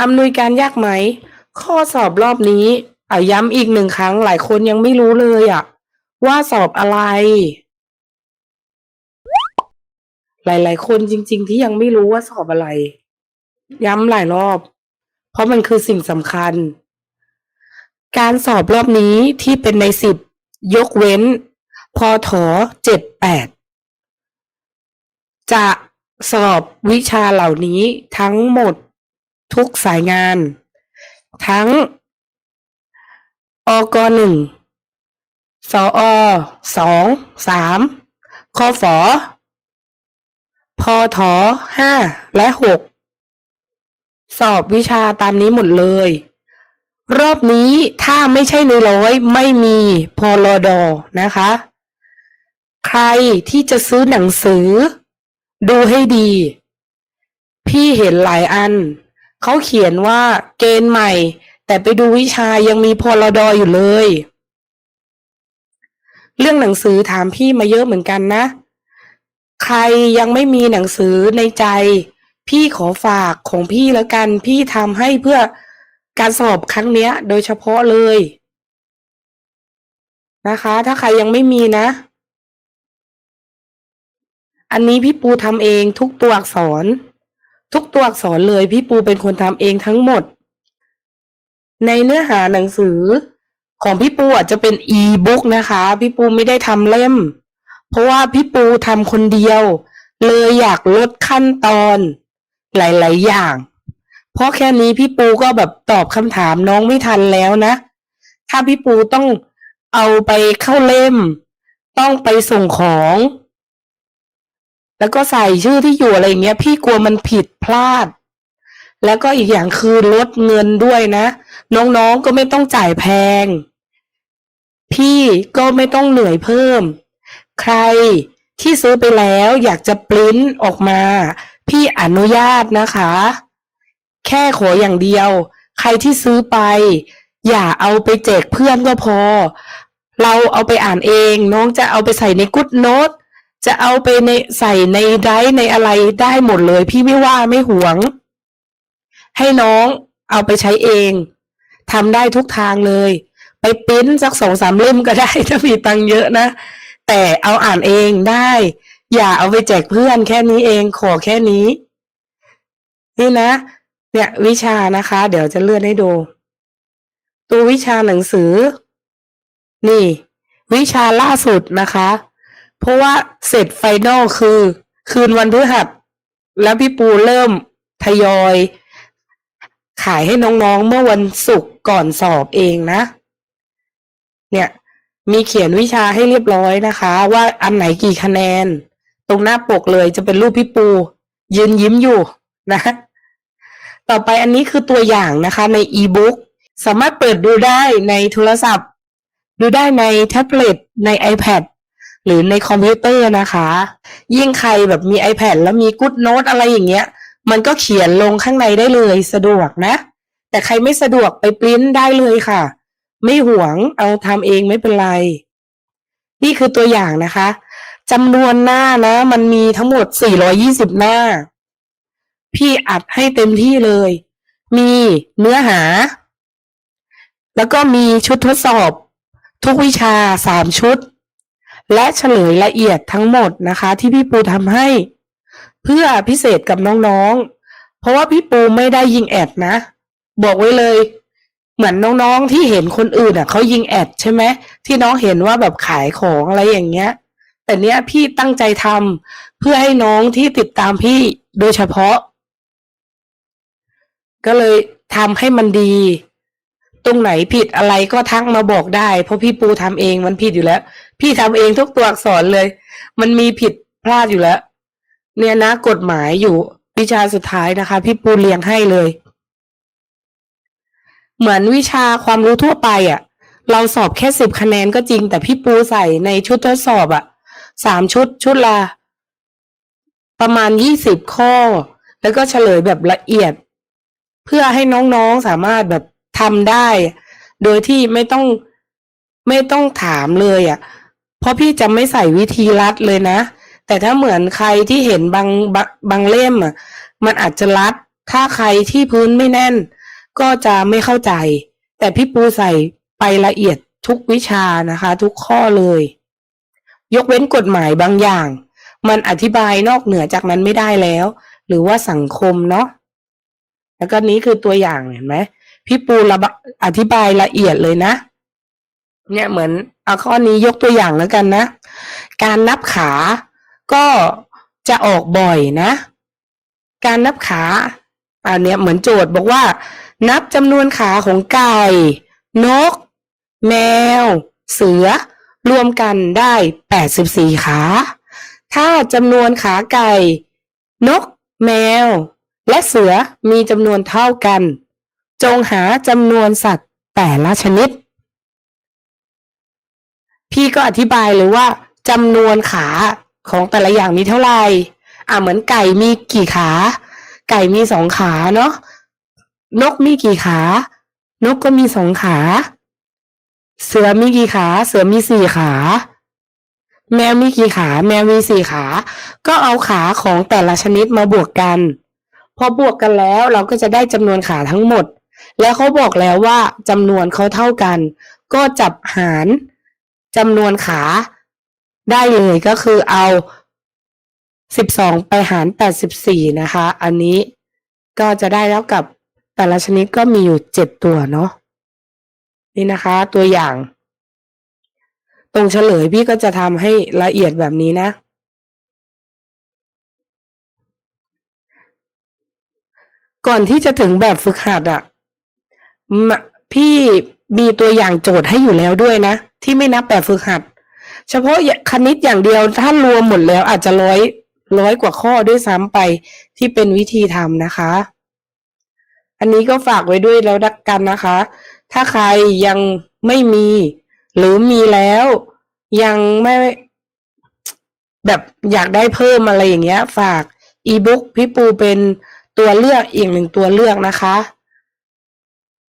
อำนวยการยากไหม ข้อสอบรอบนี้อะย้ำอีกหนึ่งครั้งหลายคนยังไม่รู้เลยอะว่าสอบอะไร หลาย ๆ คนจริง ๆ ที่ยังไม่รู้ว่าสอบอะไร ย้ำหลายรอบ เพราะมันคือสิ่งสำคัญ การสอบรอบนี้ที่เป็นในสิบยกเว้น พอถอเจ็ดแปดจะสอบวิชาเหล่านี้ทั้งหมด ทุกสายงาน ทั้ง อกหนึ่งสอสองสามคอฝอพอถอห้าและหกสอบวิชาตามนี้หมดเลย รอบนี้ถ้าไม่ใช่ในร้อยไม่มีพลดนะคะ ใครที่จะซื้อหนังสือ ดูให้ดี พี่เห็นหลายอัน เขาเขียนว่าเกณฑ์ใหม่ แต่ไปดูวิชายังมีพลดอยู่เลย เรื่องหนังสือถามพี่มาเยอะเหมือนกันนะ ใครยังไม่มีหนังสือในใจ พี่ขอฝากของพี่แล้วกัน พี่ทำให้เพื่อการสอบครั้งเนี้ย โดยเฉพาะเลย นะคะ ถ้าใครยังไม่มีนะ อันนี้พี่ปูทำเองทุกตัวอักษร ทุกตัวอักษรเลยพี่ปูเป็นคนทำเองทั้งหมด ในเนื้อหาหนังสือของพี่ปูอาจจะเป็นอีบุ๊กนะคะ พี่ปูไม่ได้ทำเล่ม เพราะว่าพี่ปูทำคนเดียว เลยอยากลดขั้นตอนหลาย ๆ อย่าง เพราะแค่นี้พี่ปูก็แบบตอบคำถามน้องไม่ทันแล้วนะ ถ้าพี่ปูต้องเอาไปเข้าเล่ม ต้องไปส่งของ แล้วก็ใส่ชื่อที่อยู่อะไรอย่างเงี้ย พี่กลัวมันผิดพลาด แล้วก็อีกอย่างคือลดเงินด้วยนะ น้องๆก็ไม่ต้องจ่ายแพง พี่ก็ไม่ต้องเหนื่อยเพิ่ม ใครที่ซื้อไปแล้วอยากจะปริ้นออกมา พี่อนุญาตนะคะ แค่ขออย่างเดียว ใครที่ซื้อไป อย่าเอาไปแจกเพื่อนก็พอ เราเอาไปอ่านเอง น้องจะเอาไปใส่ในกุ๊ดโน้ต จะเอาไปในใส่ในไดร์ในอะไรได้หมดเลย พี่ไม่ว่าไม่หวง ให้น้องเอาไปใช้เองทำได้ทุกทางเลย ไปปริ้นสักสองสามเล่มก็ได้ ถ้ามีตังเยอะนะ แต่เอาอ่านเองได้ อย่าเอาไปแจกเพื่อนแค่นี้เองขอแค่นี้ นี่นะ เนี่ยวิชานะคะ เดี๋ยวจะเลื่อนให้ดู ตัววิชาหนังสือ นี่ วิชาล่าสุดนะคะ เพราะว่าเสร็จไฟนอลคือ คืนวันพฤหัสแล้วพี่ปูเริ่มทยอย ขายให้น้องๆเมื่อวันศุกร์ก่อนสอบเองนะ เนี่ยมีเขียนวิชาให้เรียบร้อยนะคะ ว่าอันไหนกี่คะแนน ตรงหน้าปกเลยจะเป็นรูปพี่ปู ยืนยิ้มอยู่นะ ต่อไปอันนี้คือตัวอย่างนะคะ ในอีบุ๊กสามารถเปิดดูได้ในโทรศัพท์ ดูได้ในแท็บเล็ตใน iPad หรือในคอมพิวเตอร์นะคะ ยิ่งใครแบบมี iPad แล้วมีกู d โน้ตอะไรอย่างเงี้ย มันก็เขียนลงข้างในได้เลยสะดวกนะ แต่ใครไม่สะดวกไปปริ้นได้เลยค่ะ ไม่หวงเอาทำเองไม่เป็นไร นี่คือตัวอย่างนะคะจำนวนหน้านะ มันมีทั้งหมด 420 หน้า พี่อัดให้เต็มที่เลย มีเนื้อหา แล้วก็มีชุดทดสอบ ทุกวิชาสามชุด และเฉลยละเอียดทั้งหมดนะคะ ที่พี่ปูทำให้ เพื่อพิเศษกับน้องๆ เพราะว่าพี่ปูไม่ได้ยิงแอดนะ บอกไว้เลย เหมือนน้องๆที่เห็นคนอื่นอะเขายิงแอดใช่ไหมที่น้องเห็นว่าแบบขายของอะไรอย่างเงี้ย แต่เนี้ยพี่ตั้งใจทำเพื่อให้น้องที่ติดตามพี่โดยเฉพาะ ก็เลยทำให้มันดี ตรงไหนผิดอะไรก็ทักมาบอกได้ เพราะพี่ปูทำเองมันผิดอยู่แล้ว พี่ทำเองทุกตัวอักษรเลย มันมีผิดพลาดอยู่แล้ว เนี่ยนะกฎหมายอยู่วิชาสุดท้ายนะคะ พี่ปูเรียงให้เลย เหมือนวิชาความรู้ทั่วไปอะ่ะ เราสอบแค่สิบคะแนนก็จริง แต่พี่ปูใส่ในชุดทดสอบอะ่ะสามชุดชุดละประมาณยี่สิบข้อ แล้วก็เฉลยแบบละเอียด เพื่อให้น้องๆสามารถแบบทำได้ โดยที่ไม่ต้องไม่ต้องถามเลยอะ่ะ เพราะพี่จะไม่ใส่วิธีรัดเลยนะ แต่ถ้าเหมือนใครที่เห็นบางบางบางเล่มอะมันอาจจะรัด ถ้าใครที่พื้นไม่แน่น ก็จะไม่เข้าใจ แต่พี่ปูใส่ไปละเอียดทุกวิชานะคะ ทุกข้อเลย ยกเว้นกฎหมายบางอย่าง มันอธิบายนอกเหนือจากนั้นไม่ได้แล้ว หรือว่าสังคมเนาะแล้วก็นี้คือตัวอย่างเห็นไหมพี่ปูระบะอธิบายละเอียดเลยนะ เนี่ยเหมือนเอาข้อนี้ยกตัวอย่างแล้วกันนะ การนับขาก็จะออกบ่อยนะ การนับขาอันเนี้ยเหมือนโจทย์บอกว่า นับจำนวนขาของไก่ นก แมว เสือ รวมกันได้ 84 ขา ถ้าจำนวนขาไก่ นก แมว และเสือมีจำนวนเท่ากัน จงหาจำนวนสัตว์แต่ละชนิด พี่ก็อธิบายเลยว่าจำนวนขาของแต่ละอย่างมีเท่าไหร่อะเหมือนไก่มีกี่ขา ไก่มีสองขาเนาะนกมีกี่ขา นกก็มีสองขา เสือมีกี่ขา เสือมีสี่ขา แมวมีกี่ขา แมวมีสี่ขา ก็เอาขาของแต่ละชนิดมาบวกกัน พอบวกกันแล้วเราก็จะได้จำนวนขาทั้งหมด แล้วเขาบอกแล้วว่าจำนวนเขาเท่ากัน ก็จับหาร จำนวนขาได้เลยก็คือเอาสิบสองไปหารแปดสิบสี่นะคะ อันนี้ก็จะได้แล้วกับแต่ละชนิดก็มีอยู่เจ็ดตัวเนาะนี่นะคะ ตัวอย่าง ตรงเฉลยพี่ก็จะทำให้ละเอียดแบบนี้นะ ก่อนที่จะถึงแบบฝึกหัดอะมะพี่มีตัวอย่างโจทย์ให้อยู่แล้วด้วยนะ ที่ไม่นับแบบฝึกหัด เฉพาะคณิตอย่างเดียวถ้ารวมหมดแล้วอาจจะร้อยร้อยกว่าข้อด้วยซ้ำไปที่เป็นวิธีทำนะคะ อันนี้ก็ฝากไว้ด้วยแล้วดักกันนะคะ ถ้าใครยังไม่มี หรือมีแล้ว ยังไม่แบบอยากได้เพิ่มอะไรอย่างเงี้ย ฝากอีบุ๊กพี่ปูเป็นตัวเลือกอีกหนึ่งตัวเลือกนะคะ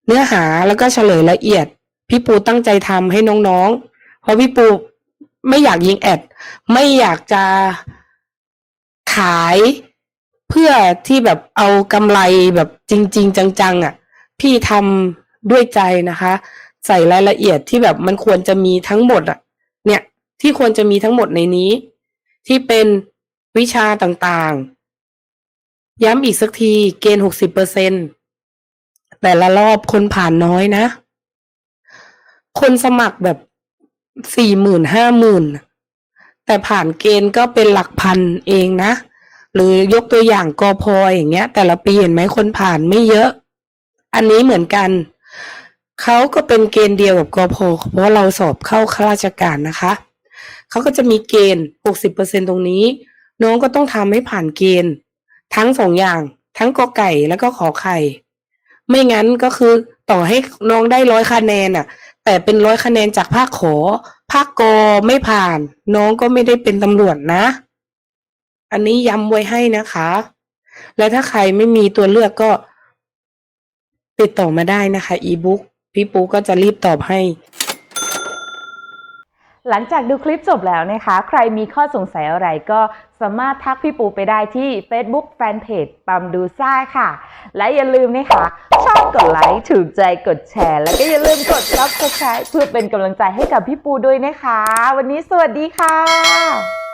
เนื้อหาแล้วก็เฉลยละเอียด พี่ปูตั้งใจทำให้น้องๆ เพราะพี่ปูไม่อยากยิงแอด ไม่อยากจะขายเพื่อที่แบบเอากำไรแบบจริง ๆ จังๆอะ พี่ทำด้วยใจนะคะ ใส่รายละเอียดที่แบบมันควรจะมีทั้งหมดอะ เนี่ยที่ควรจะมีทั้งหมดในนี้ ที่เป็นวิชาต่างๆ ย้ำอีกสักทีเกณฑ์หกสิบเปอร์เซ็นแต่ละรอบคนผ่านน้อยนะ คนสมัครแบบสี่หมื่นห้าหมื่นแต่ผ่านเกณฑ์ก็เป็นหลักพันเองนะ หรือยกตัวอย่างกอพออย่างเงี้ย แต่ละปีเห็นไหมคนผ่านไม่เยอะ อันนี้เหมือนกันเขาก็เป็นเกณฑ์เดียวกับกอพอเพราะเราสอบเข้าข้าราชการนะคะเขาก็จะมีเกณฑ์หกสิบเปอร์เซ็นตรงนี้ น้องก็ต้องทำให้ผ่านเกณฑ์ ทั้งสองอย่าง ทั้งกอไก่แล้วก็ขอไข่ ไม่งั้นก็คือต่อให้น้องได้ร้อยคะแนนอะ แต่เป็นร้อยคะแนนจากภาคขอ ภาคกอไม่ผ่าน น้องก็ไม่ได้เป็นตำรวจนะ อันนี้ย้ำไว้ให้นะคะ แล้วถ้าใครไม่มีตัวเลือกก็ ติดต่อมาได้นะคะ อีบุ๊กพี่ปูก็จะรีบตอบให้ หลังจากดูคลิปจบแล้วนะคะ ใครมีข้อสงสัยอะไรก็สามารถทักพี่ปูไปได้ที่ Facebook Fanpage ปั๊มดูซ่าค่ะ และอย่าลืมนะคะ ชอบกดไลค์ถูกใจกดแชร์ แล้วก็อย่าลืมกด Subscribe เพื่อเป็นกำลังใจให้กับพี่ปูด้วยนะคะ วันนี้สวัสดีค่ะ